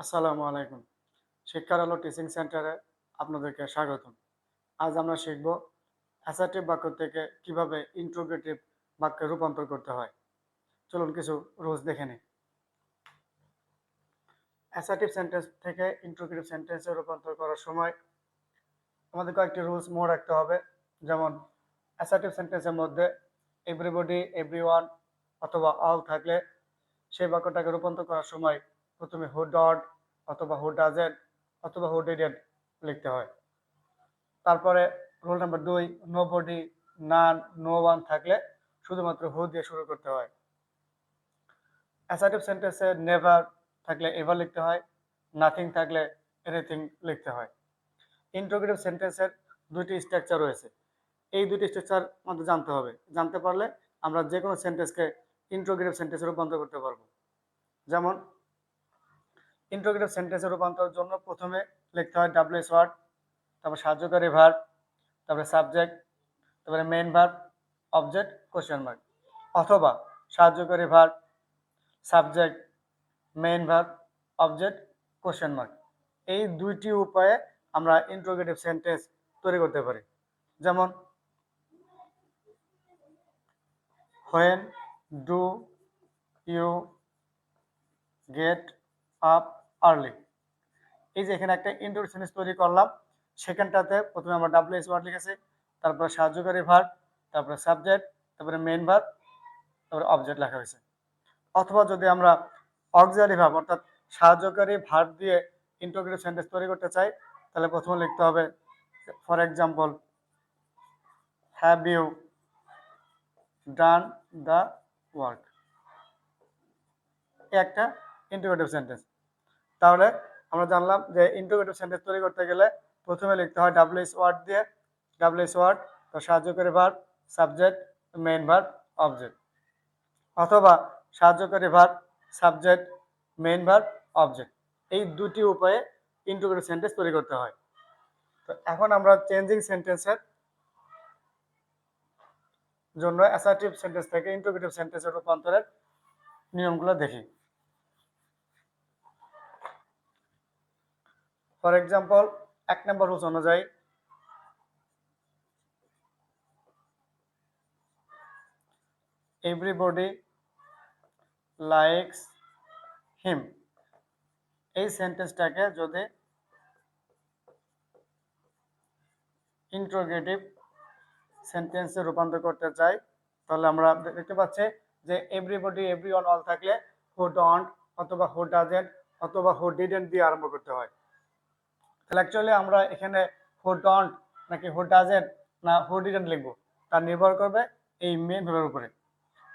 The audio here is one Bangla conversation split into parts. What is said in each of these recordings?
আসসালামু আলাইকুম। শিক্ষার আলো টিচিং সেন্টারে আপনাদেরকে স্বাগতম। আজ আমরা শিখব অ্যাসার্টিভ বাক্য থেকে কীভাবে ইন্ট্রোগেটিভ বাক্যে রূপান্তর করতে হয়। চলুন কিছু রোজ দেখে নিই। অ্যাসার্টিভ সেন্টেন্স থেকে ইন্ট্রোগেটিভ সেন্টেন্সে রূপান্তর করার সময় আমাদের কয়েকটি রুলস মনে রাখতে হবে। যেমন অ্যাসার্টিভ সেন্টেন্সের মধ্যে এভরিবডি এভরিওয়ান অথবা অল থাকলে সেই বাক্যটাকে রূপান্তর করার সময় প্রথমে হু ডট অথবা হু ডাজেন্ট অথবা হু ডিডেন্ট লিখতে হয়। তারপরে রোল নাম্বার দুই nobody none no one থাকলে শুধুমাত্র হু দিয়ে শুরু করতে হয়। অ্যাসার্টিভ সেন্টেন্সে নেভার থাকলে এভার লিখতে হয় নাথিং থাকলে এনিথিং লিখতে হয়। ইন্ট্রোগেটিভ সেন্টেন্সের দুইটি স্ট্রাকচার রয়েছে। এই দুটি স্ট্রাকচার আমাদের জানতে হবে। জানতে পারলে আমরা যে কোনো সেন্টেন্সকে ইন্ট্রোগেটিভ সেন্টেন্সে রূপান্তর করতে পারব। যেমন ইন্ট্রোগেটিভ সেন্টেন্সে রূপান্তরের জন্য প্রথমে লিখতে হয় ডাব্লিউএস ওয়ার্ড তারপর সাহায্যকারী ভার্ব তারপরে সাবজেক্ট তারপরে main verb object question mark অথবা সাহায্যকারী verb subject main verb object question mark এই দুইটি উপায়ে আমরা ইন্ট্রোগেটিভ সেন্টেন্স তৈরি করতে পারি। যেমন when do you get up early এই যে এখানে একটা ইনডোর সেন্টেন্স তৈরি করলাম, সেখানটাতে প্রথমে আমরা ডাব্লিউ এস ওয়ার্ড লিখেছি, তারপরে সাহায্যকারী ভার্ব তারপরে সাবজেক্ট তারপরে মেইন ভার্ব তারপরে অবজেক্ট লেখা হয়েছে। অথবা যদি আমরা অক্সিলারি ভার্ব অর্থাৎ সাহায্যকারী ভার্ব দিয়ে ইন্টোগ্রেটিভ সেন্টেন্স তৈরি করতে চাই, তাহলে প্রথমে লিখতে হবে for example have you done the work একটা ইন্টিগ্রেটিভ সেন্টেন্স তাহলে আমরা জানলাম যে ইন্টিগ্রেটিভ সেন্টেন্স তৈরি করতে গেলে প্রথমে লিখতে হয় ডাব্লিউএস ওয়ার্ড দিয়ে ডাব্লিউএস ওয়ার্ড তো সাহায্যকারী verb subject main verb object অথবা সাহায্যকারী verb subject main verb object এই দুটি উপায়ে ইন্টিগ্রেটিভ সেন্টেন্স তৈরি করতে হয়। তো এখন আমরা চেঞ্জিং সেন্টেন্সের জন্য অ্যাসার্টিভ সেন্টেন্স থেকে ইন্টিগ্রেটিভ সেন্টেন্সের রূপান্তরের নিয়মগুলো দেখি। ফর এক্সাম্পল এক নম্বর রুলস অনুযায়ী এভরিবডি লাইকস হিম এই সেন্টেন্সটাকে যদি ইন্ট্রোগেটিভ সেন্টেন্সে রূপান্তর করতে চাই, তাহলে আমরা দেখতে পাচ্ছি যে এভরিবডি এভরি অল থাকলে হু ডন্ট অথবা হু ডাজেন্ট অথবা হু ডিডেন্ট দিয়ে আরম্ভ করতে হয়। তাহলে অ্যাকচুয়ালি আমরা এখানে হু ডন্ট নাকি হু ডাজেন্ট না হু ডিডেন্ট লিখব। তা নির্ভর করবে এই মেন ভাবের উপরে।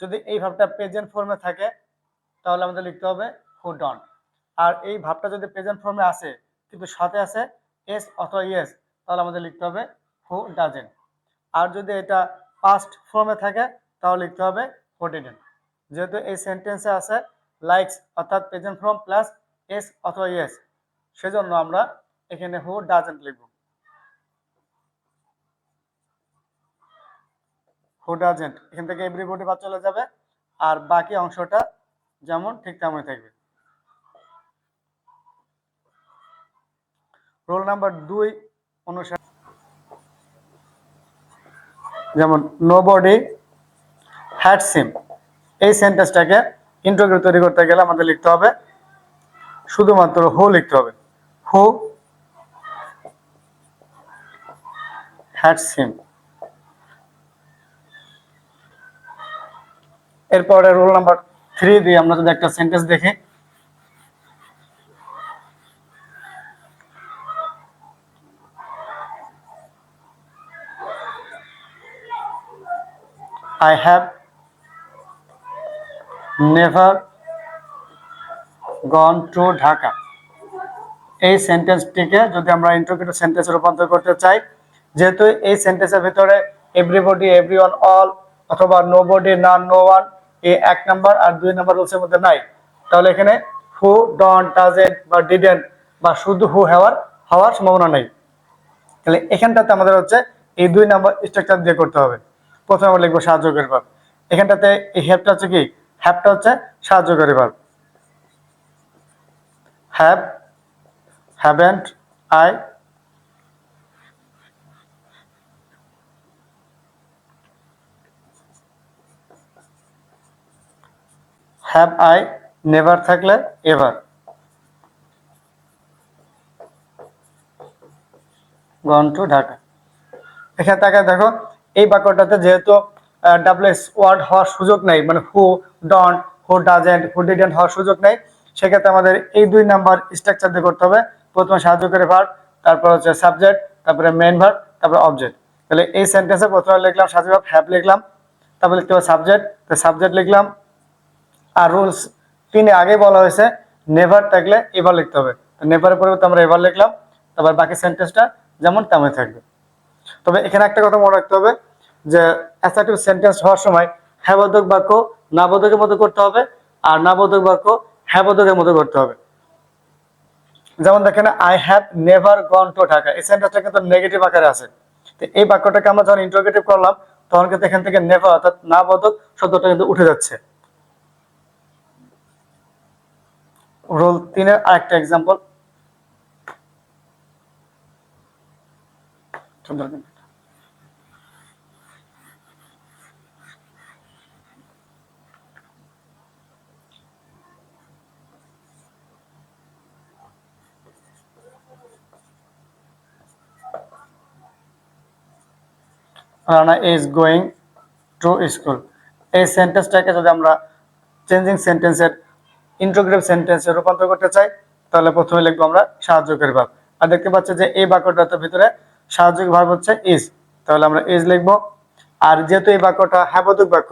যদি এই ভাবটা প্রেজেন্ট ফর্মে থাকে, তাহলে আমাদের লিখতে হবে হু ডন্ট আর এই ভাবটা যদি প্রেজেন্ট ফর্মে আসে, কিন্তু সাথে আছে এস অথবা ইয়েস তাহলে আমাদের লিখতে হবে হু ডাজেন্ট আর যদি এটা পাস্ট ফর্মে থাকে, তাহলে লিখতে হবে হু ডিডেন্ট যেহেতু এই সেন্টেন্সে আছে লাইকস অর্থাৎ প্রেজেন্ট ফর্ম প্লাস এস অথবা ইয়েস সেজন্য আমরা এখানে হু ডাজেন্ট লিখব হু ডাজেন্ট এখান থেকে এভরিবডি বাদ চলে যাবে। আর বাকি অংশটা যেমন ঠিক তেমনই থাকবে। রোল নাম্বার দুই অনুসারে যেমন নো বডি হ্যাড সিম এই সেন্টেন্সটাকে ইন্ট্রোগ্রেট তৈরি করতে গেলে আমাদের লিখতে হবে, শুধুমাত্র হু লিখতে হবে। হু সিম। এরপরে রোল নাম্বার থ্রি দিয়ে আমরা যদি একটা সেন্টেন্স দেখি। I have never gone to Dhaka এই সেন্টেন্সটিকে যদি আমরা ইন্টারপ্রেটিভ সেন্টেন্সে রূপান্তর করতে চাই যেহেতু এই সেন্টেন্সের ভিতরে এভরিবডি এভরিওয়ান অল অথবা nobody none no one এই এক নাম্বার আর দুই নাম্বার রুলসের মধ্যে নাই। তাহলে এখানে হু ডন ডাজেন্ট বা ডিডেন্ট বা শুধু হু হওয়ার হওয়ার সম্ভাবনা নেই। তাহলে এখানটাতে আমাদের হচ্ছে এই দুই নাম্বার স্ট্রাকচার দিয়ে করতে হবে। প্রথমে আমরা লিখব সাহায্যকারী ভাব এখানটাতে এই হ্যাপটা হচ্ছে কি? হ্যাপটা হচ্ছে সাহায্যকারী verb have haven't I have I never থাকলে? এভার গন টু ঢাকা এখানে তাকায় দেখো, এই বাক্যটাতে যেহেতু ডাবলএস ওয়ার্ড হওয়ার সুযোগ নেই মানে who don't who doesn't who didn't হওয়ার সুযোগ নেই, সেক্ষেত্রে আমাদের এই দুই নাম্বার স্ট্রাকচার দিয়ে করতে হবে। প্রথমে সাহায্যকারী ভার্ব তারপর হচ্ছে সাবজেক্ট তারপরে মেইন ভার্ব তারপরে অবজেক্ট তাহলে এই সেন্টেন্সে প্রথমে লিখলাম সাহায্য ভার্ব হ্যাভ লিখলাম। তারপর লিখতে হবে সাবজেক্ট সাবজেক্ট লিখলাম। আর রুলস তিনে আগে বলা হয়েছে নেভার থাকলে এবার লিখতে হবে। নেভারের পরিবর্তে আমরা এবার লিখলাম, তারপর বাকি সেন্টেন্সটা যেমন তেমন থাকবে। তবে এখানে একটা কথা মনে রাখতে হবে, যে অ্যাসার্টিভ সেন্টেন্স হওয়ার সময় হ্যাবোধক বাক্য নাবোধকের মতো করতে হবে, আর নাবোধক বাক্য হ্যাবোধকের মতো করতে হবে। যেমন দেখেন I have never gone to Dhaka এই সেন্টেন্সটা কিন্তু নেগেটিভ আকারে আছে। তো এই বাক্যটাকে আমরা যখন ইন্টারোগেটিভ করলাম, তখন কিন্তু এখান থেকে নেভার অর্থাৎ নাবোধক শব্দটা কিন্তু উঠে যাচ্ছে। রোল তিনের আরেকটা example Rana is going to school এই সেন্টেন্সটাকে যদি আমরা চেঞ্জিং সেন্টেন্সের ইন্ট্রোগ্রেটিভ সেন্টেন্সে রূপান্তর করতে চাই, তাহলে প্রথমে লিখব আমরা সাহায্যকারী ভাব আর দেখতে পাচ্ছি যে এই বাক্যটার ভিতরে সাহায্যক ভাব হচ্ছে ইজ তাহলে আমরা ইজ লিখব। আর যেহেতু এই বাক্যটা হ্যাবোধক বাক্য,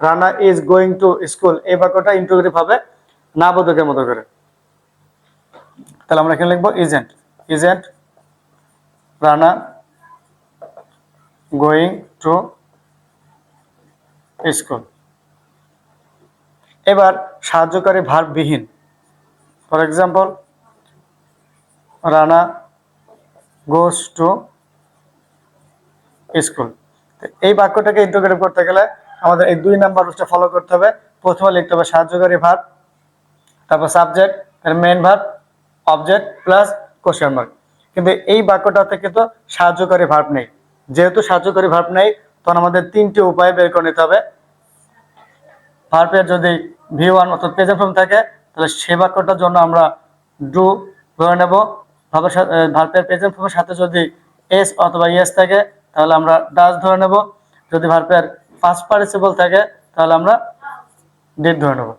Rana is going to school এই বাক্যটা ইন্ট্রোগ্রেটিভ হবে না বোধকের মতো করে। তাহলে আমরা এখানে লিখব isn't isn't Rana going to school এবার সাহায্যকারী ভারবিহীন। For example Rana goes to school এই বাক্যটাকে ইন্টোগ্রেট করতে গেলে আমাদের এই দুই নাম্বার রুলসটা ফলো করতে হবে। প্রথমে লিখতে হবে সাহায্যকারী ভার তারপর subject main verb object plus question mark কিন্তু এই বাক্যটাতে কিন্তু সাহায্যকারী ভার্ব নেই। যেহেতু সাহায্যকারী ভার্ব নেই, তখন আমাদের তিনটি উপায় বের করে নিতে হবে। ভার্বের যদি ভি ওয়ান অর্থাৎ প্রেজেন্ট ফর্ম থাকে, তাহলে সে বাক্যটার জন্য আমরা ডু ধরে নেব। ভাবের সাথে ভার্বের প্রেজেন্ট ফর্মের সাথে যদি এস অথবা ইয়েস থাকে, তাহলে আমরা ডাস ধরে নেব। যদি ভার্বের ফার্স্ট পার্টিসিপল থাকে, তাহলে আমরা ডিড ধরে নেব।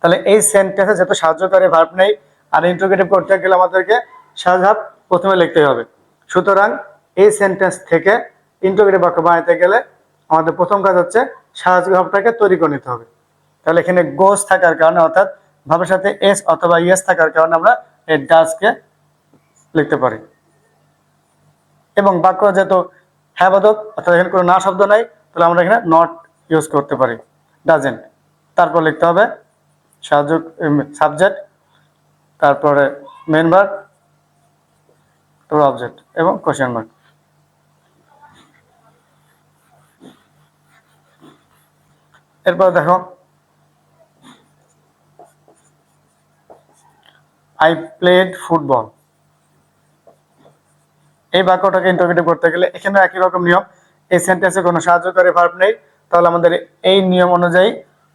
তাহলে এই সেন্টেন্সে যেহেতু সাহায্যকারী ভার্ব নেই, আর ইন্টারোগেটিভ করতে গেলে আমাদেরকে সাহায্য ভাব প্রথমে লিখতে হবে। সুতরাং এই সেন্টেন্স থেকে ইন্টারোগেটিভ বাক্য বানাতে গেলে আমাদের প্রথম কাজ হচ্ছে সাহায্য ভাবটাকে তৈরি করে নিতে হবে। তাহলে এখানে গোস থাকার কারণে অর্থাৎ ভাবের সাথে এস অথবা ইয়েস থাকার কারণে আমরা এই ডাসকে লিখতে পারি। এবং বাক্য যেহেতু হ্যাঁ বোধক, অর্থাৎ এখানে কোনো না শব্দ নাই, তাহলে আমরা এখানে নট ইউজ করতে পারি। ডাজেন্ট তারপর লিখতে হবে সাহায্য সাবজেক্ট তারপরে মেন ভার্ব তারপর অবজেক্ট এবং কোশ্চেন মার্ক এরপর দেখো আই প্লেড ফুটবল এই বাক্যটাকে ইন্টারপ্রেট করতে গেলে এখানে একই রকম নিয়ম। এই সেন্টেন্সে কোনো সাহায্যকারী ভার্ব নেই। তাহলে আমাদের এই নিয়ম অনুযায়ী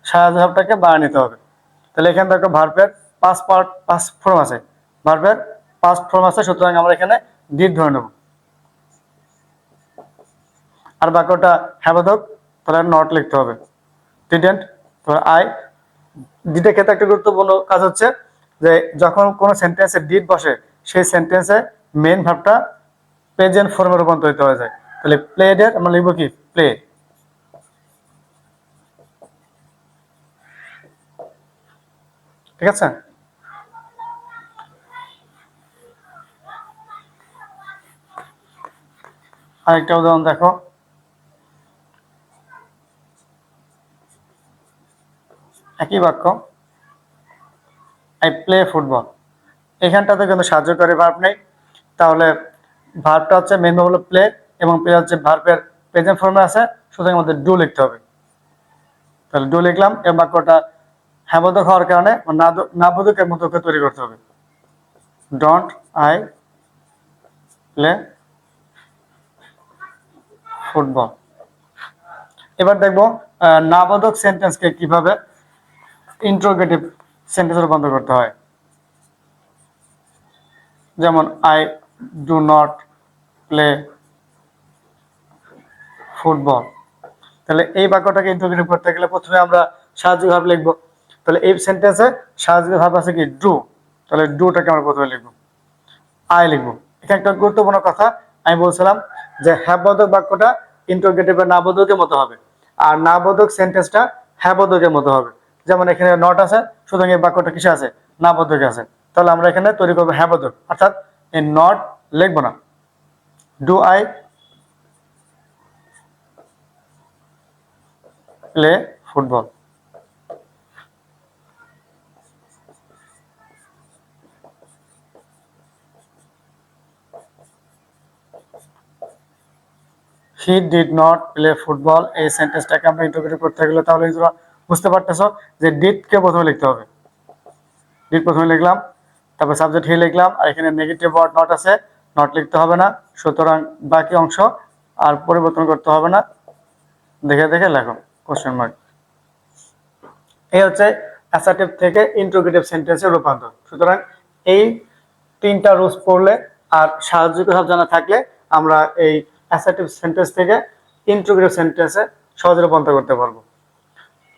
সাহায্য ভাবটাকে বাড়া নিতে হবে। তাহলে এখানে দেখো ভার্বের পাঁচ পার্ট পাঁচ ফর্ম আছে। ভার্বের পাঁচ ফর্ম আছে, সুতরাং আমরা এখানে ডিড ধরে নেব। আর বাক্যটা হ্যাবোধক তাহলে নট লিখতে হবে। ডিডেন্ট আই ডিটের ক্ষেত্রে একটা গুরুত্বপূর্ণ কাজ হচ্ছে যে যখন কোনো সেন্টেন্সে ডিড বসে, সেই সেন্টেন্সে মেন ভাবটা প্রেজেন্ট ফর্মে রূপান্তরিত হয়ে যায়। তাহলে প্লেডের আমরা লিখব কি? প্লে ঠিক আছে? আরেকটা উদাহরণ দেখো। একই বাক্য। I play football. এখানটাতে কিন্তু সাহায্যকারী ভার্ব নেই। তাহলে ভার্বটা হচ্ছে মেন হলো প্লে এবং প্লে হচ্ছে ভার্বের প্রেজেন্ট ফর্মে আছে, সুতরাং আমাদের ডু লিখতে হবে। তাহলে ডু লিখলাম, এই বাক্যটা হ্যাবোধক হওয়ার কারণে নাবোধকের মতো করে তৈরি করতে হবে। ডন্ট আই প্লে ফুটবল এবার দেখব নাবোধক সেন্টেন্সকে কীভাবে ইন্ট্রোগেটিভ সেন্টেন্সে রূপান্তর করতে হয়। যেমন I do not play football তাহলে এই বাক্যটাকে ইন্ট্রোগেটিভ করতে গেলে প্রথমে আমরা সাহায্য ভাব লিখব। তাহলে এই সেন্টেন্সে সাহায্য ভাব আছে কি? ডু তাহলে ডুটাকে আমরা প্রথমে লিখব। আই লিখব। এখানে একটা গুরুত্বপূর্ণ কথা আমি বলছিলাম যে হ্যাবোধক বাক্যটা ইন্ট্রোগেটিভের নাবোধকের মতো হবে। আর নাবোধক সেন্টেন্সটা হ্যাবোধকের মতো হবে। যেমন এখানে নট আছে, সুতরাং এই বাক্যটা কিসে আছে? নাবোধকে আছে। তাহলে আমরা এখানে তৈরি করব হ্যাবোধক অর্থাৎ এই নট লিখব না। Do I play football he did not play football এই সেন্টেন্সটাকে আমরা ইন্টারপ্রেট করতে গেলে তাহলে বুঝতে পারতেছো যে ডিডকে প্রথমে লিখতে হবে। ডিড প্রথমে লিখলাম, তারপর সাবজেক্ট হি লিখলাম, আর এখানে নেগেটিভ ওয়ার্ড নট আছে নট লিখতে হবে না। সুতরাং বাকি অংশ আর পরিবর্তন করতে হবে না। দেখে দেখে লেখো কোশ্চেন মার্ক এই হচ্ছে অ্যাসার্টিভ থেকে ইন্ট্রোগেটিভ সেন্টেন্সের রূপান্তর। সুতরাং এই তিনটা রুলস পড়লে আর সাহায্য ভাব জানা থাকলে আমরা এই অ্যাসার্টিভ সেন্টেন্স থেকে ইন্ট্রোগেটিভ সেন্টেন্সে সহজে রূপান্তর করতে পারব।